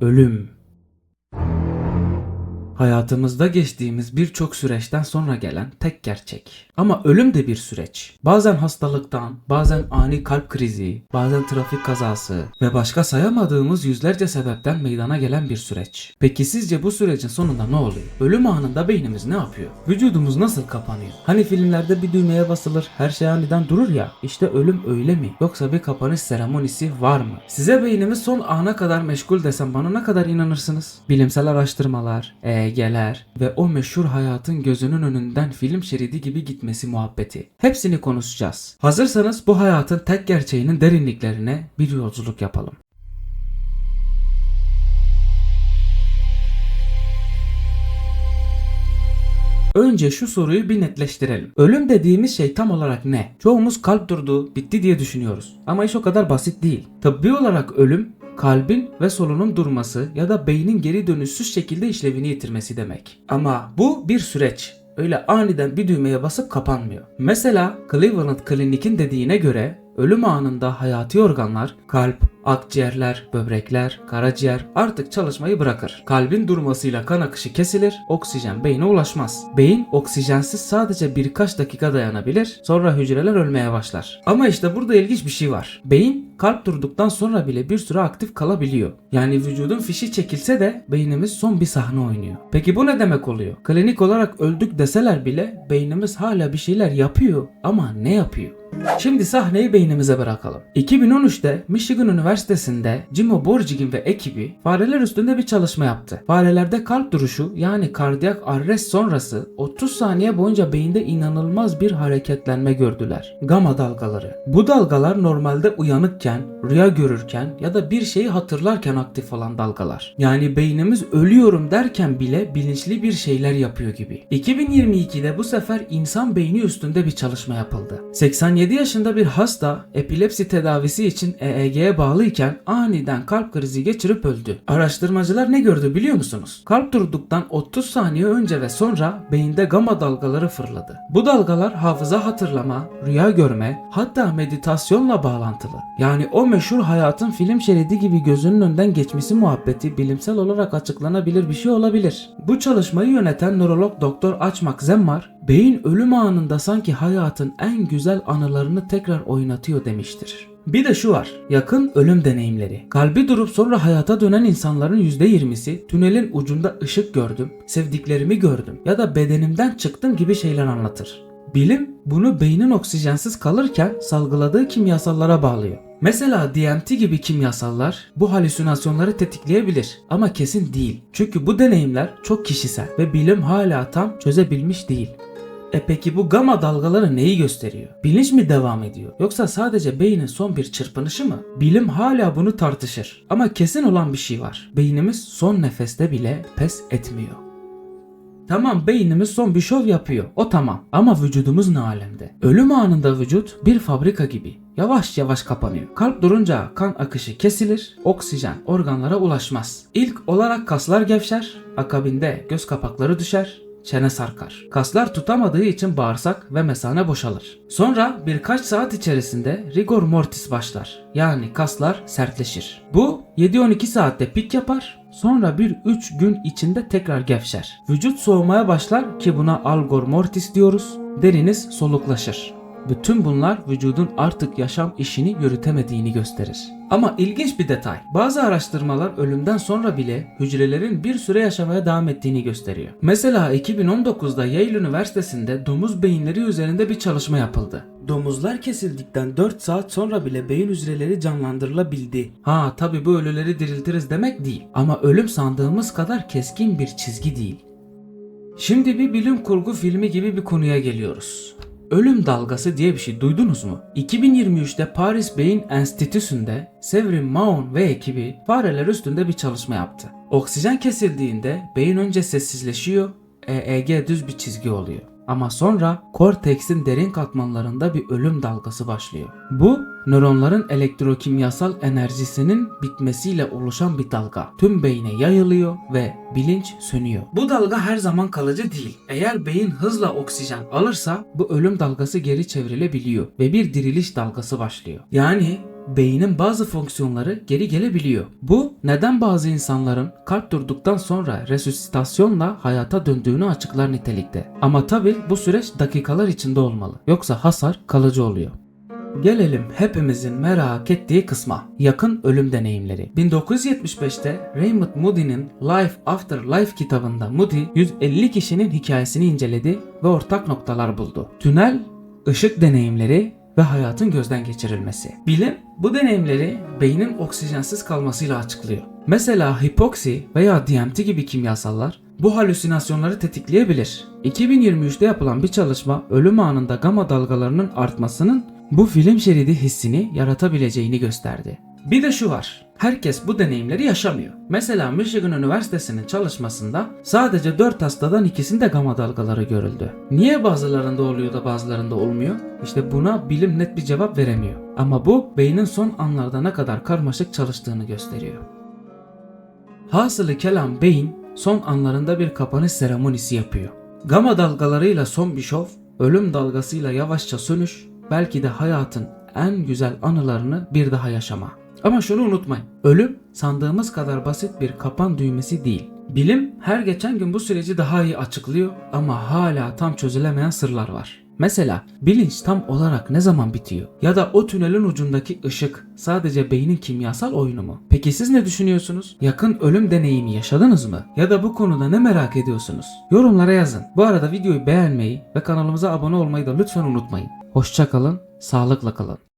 Ölüm. Hayatımızda geçtiğimiz birçok süreçten sonra gelen tek gerçek. Ama ölüm de bir süreç. Bazen hastalıktan, bazen ani kalp krizi, bazen trafik kazası ve başka sayamadığımız yüzlerce sebepten meydana gelen bir süreç. Peki sizce bu sürecin sonunda ne oluyor? Ölüm anında beynimiz ne yapıyor? Vücudumuz nasıl kapanıyor? Hani filmlerde bir düğmeye basılır, her şey aniden durur ya. İşte ölüm öyle mi? Yoksa bir kapanış seremonisi var mı? Size beynimiz son ana kadar meşgul desem bana ne kadar inanırsınız? Bilimsel araştırmalar, EEG'ler ve o meşhur hayatın gözünün önünden film şeridi gibi gitmesi muhabbeti. Hepsini konuşacağız. Hazırsanız bu hayatın tek gerçeğinin derinliklerine bir yolculuk yapalım. Önce şu soruyu bir netleştirelim. Ölüm dediğimiz şey tam olarak ne? Çoğumuz kalp durdu, bitti diye düşünüyoruz. Ama iş o kadar basit değil. Tıbbi olarak ölüm kalbin ve solunum durması ya da beynin geri dönüşsüz şekilde işlevini yitirmesi demek. Ama bu bir süreç. Öyle aniden bir düğmeye basıp kapanmıyor. Mesela Cleveland Clinic'in dediğine göre ölüm anında hayati organlar kalp, akciğerler, böbrekler, karaciğer artık çalışmayı bırakır. Kalbin durmasıyla kan akışı kesilir, oksijen beyne ulaşmaz. Beyin oksijensiz sadece birkaç dakika dayanabilir, sonra hücreler ölmeye başlar. Ama işte burada ilginç bir şey var. Beyin kalp durduktan sonra bile bir süre aktif kalabiliyor. Yani vücudun fişi çekilse de beynimiz son bir sahne oynuyor. Peki bu ne demek oluyor? Klinik olarak öldük deseler bile beynimiz hala bir şeyler yapıyor ama ne yapıyor? Şimdi sahneyi beynimize bırakalım. 2013'te Michigan Üniversitesi'nde Jimo Borjigin ve ekibi fareler üstünde bir çalışma yaptı. Farelerde kalp duruşu yani kardiyak arrest sonrası 30 saniye boyunca beyinde inanılmaz bir hareketlenme gördüler. Gama dalgaları. Bu dalgalar normalde uyanıkken, rüya görürken ya da bir şeyi hatırlarken aktif olan dalgalar. Yani beynimiz ölüyorum derken bile bilinçli bir şeyler yapıyor gibi. 2022'de bu sefer insan beyni üstünde bir çalışma yapıldı. 87 yaşında bir hasta epilepsi tedavisi için EEG'ye bağlıyken aniden kalp krizi geçirip öldü. Araştırmacılar ne gördü biliyor musunuz? Kalp durduktan 30 saniye önce ve sonra beyinde gama dalgaları fırladı. Bu dalgalar hafıza hatırlama, rüya görme, hatta meditasyonla bağlantılı. Yani o meşhur hayatın film şeridi gibi gözünün önünden geçmesi muhabbeti bilimsel olarak açıklanabilir bir şey olabilir. Bu çalışmayı yöneten nörolog doktor Açmak Zemmar, beyin ölüm anında sanki hayatın en güzel anılarını tekrar oynatıyor demiştir. Bir de şu var. Yakın ölüm deneyimleri. Kalbi durup sonra hayata dönen insanların %20'si tünelin ucunda ışık gördüm, sevdiklerimi gördüm ya da bedenimden çıktım gibi şeyler anlatır. Bilim bunu beynin oksijensiz kalırken salgıladığı kimyasallara bağlıyor. Mesela DMT gibi kimyasallar bu halüsinasyonları tetikleyebilir ama kesin değil. Çünkü bu deneyimler çok kişisel ve bilim hala tam çözebilmiş değil. E peki bu gama dalgaları neyi gösteriyor? Bilinç mi devam ediyor? Yoksa sadece beynin son bir çırpınışı mı? Bilim hala bunu tartışır. Ama kesin olan bir şey var. Beynimiz son nefeste bile pes etmiyor. Tamam beynimiz son bir şov yapıyor. O tamam. Ama vücudumuz ne alemde? Ölüm anında vücut bir fabrika gibi. Yavaş yavaş kapanıyor. Kalp durunca kan akışı kesilir, oksijen organlara ulaşmaz. İlk olarak kaslar gevşer, akabinde göz kapakları düşer, çene sarkar. Kaslar tutamadığı için bağırsak ve mesane boşalır. Sonra birkaç saat içerisinde rigor mortis başlar. Yani kaslar sertleşir. Bu 7-12 saatte pik yapar. Sonra bir 3 gün içinde tekrar gevşer. Vücut soğumaya başlar ki buna algor mortis diyoruz. Deriniz soluklaşır. Bütün bunlar vücudun artık yaşam işini yürütemediğini gösterir. Ama ilginç bir detay. Bazı araştırmalar ölümden sonra bile hücrelerin bir süre yaşamaya devam ettiğini gösteriyor. Mesela 2019'da Yale Üniversitesi'nde domuz beyinleri üzerinde bir çalışma yapıldı. Domuzlar kesildikten 4 saat sonra bile beyin hücreleri canlandırılabildi. Ha tabi bu ölüleri diriltiriz demek değil. Ama ölüm sandığımız kadar keskin bir çizgi değil. Şimdi bir bilim kurgu filmi gibi bir konuya geliyoruz. Ölüm dalgası diye bir şey duydunuz mu? 2023'te Paris Beyin Enstitüsü'nde Severin Maun ve ekibi fareler üstünde bir çalışma yaptı. Oksijen kesildiğinde beyin önce sessizleşiyor, EEG düz bir çizgi oluyor. Ama sonra korteksin derin katmanlarında bir ölüm dalgası başlıyor. Bu nöronların elektrokimyasal enerjisinin bitmesiyle oluşan bir dalga. Tüm beyne yayılıyor ve bilinç sönüyor. Bu dalga her zaman kalıcı değil. Eğer beyin hızla oksijen alırsa bu ölüm dalgası geri çevrilebiliyor ve bir diriliş dalgası başlıyor. Yani beynin bazı fonksiyonları geri gelebiliyor. Bu neden bazı insanların kalp durduktan sonra resüsitasyonla hayata döndüğünü açıklar nitelikte. Ama tabi bu süreç dakikalar içinde olmalı. Yoksa hasar kalıcı oluyor. Gelelim hepimizin merak ettiği kısma. Yakın ölüm deneyimleri. 1975'te Raymond Moody'nin Life After Life kitabında Moody 150 kişinin hikayesini inceledi ve ortak noktalar buldu. Tünel, ışık deneyimleri ve hayatın gözden geçirilmesi. Bilim bu deneyimleri beynin oksijensiz kalmasıyla açıklıyor. Mesela hipoksi veya DMT gibi kimyasallar bu halüsinasyonları tetikleyebilir. 2023'te yapılan bir çalışma ölüm anında gama dalgalarının artmasının bu film şeridi hissini yaratabileceğini gösterdi. Bir de şu var. Herkes bu deneyimleri yaşamıyor. Mesela Michigan Üniversitesi'nin çalışmasında sadece 4 hastadan ikisinde gama dalgaları görüldü. Niye bazılarında oluyor da bazılarında olmuyor? İşte buna bilim net bir cevap veremiyor. Ama bu beynin son anlarda ne kadar karmaşık çalıştığını gösteriyor. Hasılı kelam beyin son anlarında bir kapanış seremonisi yapıyor. Gama dalgalarıyla son bir şov, ölüm dalgasıyla yavaşça sönüş, belki de hayatın en güzel anılarını bir daha yaşama. Ama şunu unutmayın. Ölüm sandığımız kadar basit bir kapan düğmesi değil. Bilim her geçen gün bu süreci daha iyi açıklıyor ama hala tam çözülemeyen sırlar var. Mesela bilinç tam olarak ne zaman bitiyor? Ya da o tünelin ucundaki ışık sadece beynin kimyasal oyunu mu? Peki siz ne düşünüyorsunuz? Yakın ölüm deneyimi yaşadınız mı? Ya da bu konuda ne merak ediyorsunuz? Yorumlara yazın. Bu arada videoyu beğenmeyi ve kanalımıza abone olmayı da lütfen unutmayın. Hoşçakalın, sağlıkla kalın.